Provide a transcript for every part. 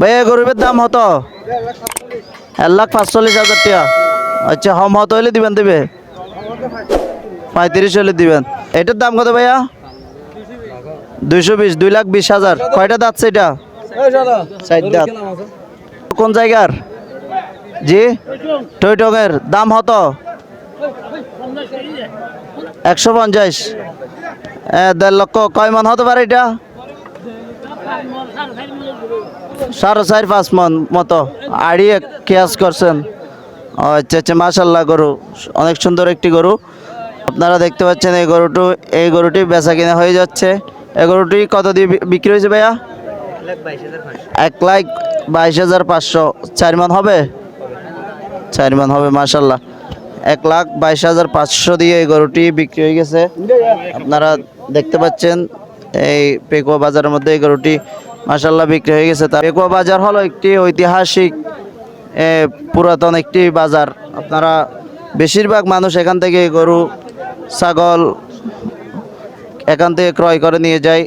ভাইয়া, গরিবের দাম হতো? এক লাখ পাঁচচল্লিশ হাজার টাকা। আচ্ছা হম হতো হলে দিবেন, দিবে? পঁয়ত্রিশ হলে দিবেন। এটার দাম কত ভাইয়া? দুইশো বিশ, দুই লাখ বিশ হাজার। কয়টা দাঁত এটা চার দাঁত। কোন জায়গার? জি? টইটংয়ের। দাম হতো? একশো পঞ্চাশ। দেড় লক্ষ। কয় মান হতে পারে এটা? সাড়ে চার, পাঁচ মন মতো আড়িয়ে কেয়াস করছেন। আচ্ছা আচ্ছা গরু, অনেক সুন্দর একটি গরু। আপনারা দেখতে পাচ্ছেন এই গরুটি এই গরুটি বেচা কিনা হয়ে যাচ্ছে। এই গরুটি কত দিয়ে বিক্রি হয়েছে ভাইয়া? এক লাখ বাইশ হাজার পাঁচশো। চার মান হবে? চার মান হবে মাশাল্লাহ এক লাখ বাইশ হাজার পাঁচশো দিয়ে এই গরুটি বিক্রি হয়ে গেছে। আপনারা দেখতে পাচ্ছেন এই পেকুয়া বাজারের মধ্যে এই গরুটি মাশাল্লাহ বিক্রি হয়ে গেছে। তা পেকুয়া বাজার হলো একটি ঐতিহাসিক এ, পুরাতন একটি বাজার। আপনারা বেশিরভাগ মানুষ এখান থেকে গরু ছাগল এখান থেকে ক্রয় করে নিয়ে যায়।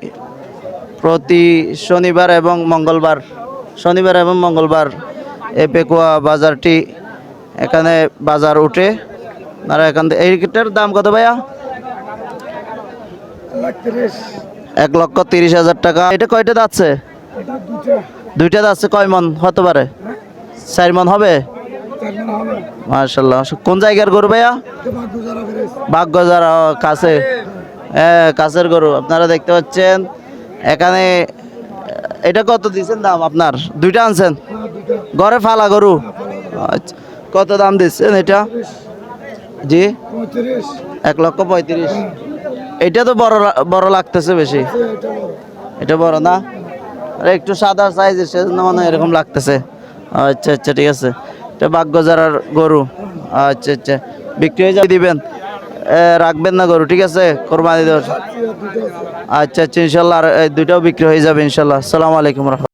প্রতি শনিবার এবং মঙ্গলবার শনিবার এবং মঙ্গলবার এই পেকুয়া বাজারটি এখানে বাজার উঠে। আপনারা এখান থেকে এইটার দাম কত ভাইয়া? এক লক্ষ তিরিশ হাজার টাকা। এটা কয়টা যাচ্ছে দুইটা যাচ্ছে কয় মন? হতে পারে। চার মন হবে? মার্শাল্লাহ কোন জায়গার গরু ভাইয়া? বাগগজার ও, কাছে। হ্যাঁ কাছের গরু। আপনারা দেখতে পাচ্ছেন এখানে এটা কত দিচ্ছেন দাম আপনার? দুইটা আনছেন? ঘরে ফালা গরু। আচ্ছা কত দাম দিচ্ছেন এটা? জি? এক লক্ষ পঁয়ত্রিশ। এটা তো বড় বড় লাগতেছে বেশি। এটা বড় না? আরে একটু সাদা সাইজের সেজন্য মনে এরকম লাগতেছে। আচ্ছা আচ্ছা ঠিক আছে। এটা বাগ্যজারার গরু। আচ্ছা আচ্ছা। বিক্রি হয়ে যাবে, দিবেন। রাখবেন না গরু, ঠিক আছে? কোরবানি দেওয়ার। আচ্ছা আচ্ছা ইনশাল্লাহ আর দুইটাও বিক্রি হয়ে যাবে, ইনশাল্লাহ। আসসালামু আলাইকুম